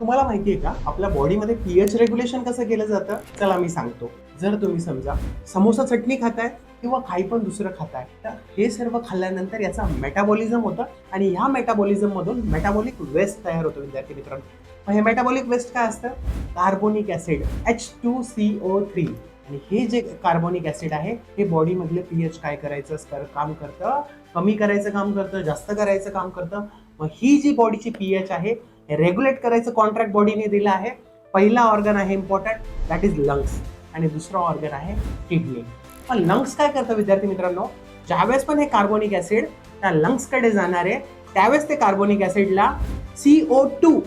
तुम्हाला माहिती आहे का? आपल्या बॉडीमध्ये पीएच रेग्युलेशन कसं केलं जातं? चला मी सांगतो. जर तुम्ही समजा समोसा चटणी खाताय किंवा काही पण दुसरं खाताय तर हे सर्व खाल्ल्यानंतर याचा मेटाबॉलिझम होतं आणि ह्या मेटाबॉलिझम मधून मेटाबॉलिक वेस्ट तयार होतो विद्यार्थी मित्रांनो. मग हे मेटाबॉलिक वेस्ट काय असतं? Carbonic acid H two C O three आणि हे जे कार्बोनिक ऍसिड आहे हे बॉडीमधले पीएच काय करायचं? तर काम करतं. कमी करायचं काम करतं जास्त करायचं काम करतं. मग ही जी बॉडीची पीएच आहे रेग्युलेट करायचं कॉन्ट्रॅक्ट बॉडीने दिलं आहे. पहिला ऑर्गन आहे इम्पॉर्टंट दॅट इज लंग्स आणि दुसरा ऑर्गन आहे किडनी पण लंग्स काय करतं विद्यार्थी मित्रांनो? ज्यावेळेस पण हे कार्बोनिक ऍसिड त्या लंग्सकडे जाणार आहे त्यावेळेस ते कार्बोनिक ऍसिडला सी ओ टू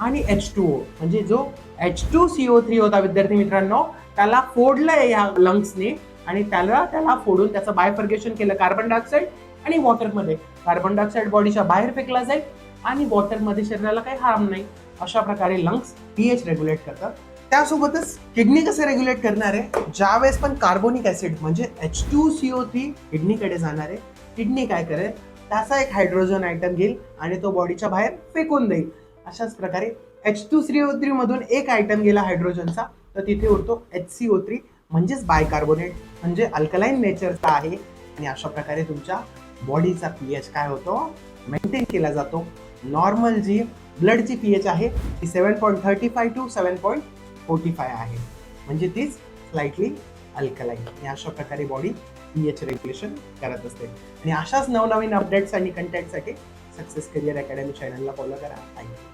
आणि एच टू ओ म्हणजे जो H two C O three होता विद्यार्थी मित्रांनो त्याला फोडलंय या लंग्सने आणि त्याला त्याला फोडून त्याचं बायफर्गेशन केलं कार्बन डायऑक्साईड आणि वॉटरमध्ये कार्बन डायऑक्साईड बॉडीच्या बाहेर फेकला जाईल. आणि वॉटरमध्ये शरीराला काही हार्म नाही. अशा प्रकारे लंग्स पीएच रेग्युलेट करतात. त्यासोबतच किडनी कसे रेग्युलेट करणार आहे? ज्यावेळेस पण कार्बोनिक ऍसिड म्हणजे H two C O three किडनीकडे जाणार आहे किडनी काय करेल? त्याचा एक हायड्रोजन आयटम घेईल आणि तो बॉडीच्या बाहेर फेकून देईल. अशाच प्रकारे H two C O three मधून एक आयटम गेला हायड्रोजनचा तर तिथे उरतो एच सी ओ थ्री म्हणजेच बायकार्बोनेट म्हणजे अल्कलाईन नेचरचा आहे. आणि अशा प्रकारे तुमच्या बॉडीचा पीएच काय होतो? मेंटेन केला जातो. नॉर्मल जी ब्लडची पी एच आहे ती seven point thirty five to seven point forty five आहे. म्हणजे तीच स्लाइटली अल्कलाईन अशा प्रकारे बॉडी पी एच रेग्युलेशन करत असते. आणि अशाच नवनवीन अपडेट्स आणि कंटेंटसाठी सक्सेस करिअर अकॅडमी चॅनलला फॉलो करा. Thank you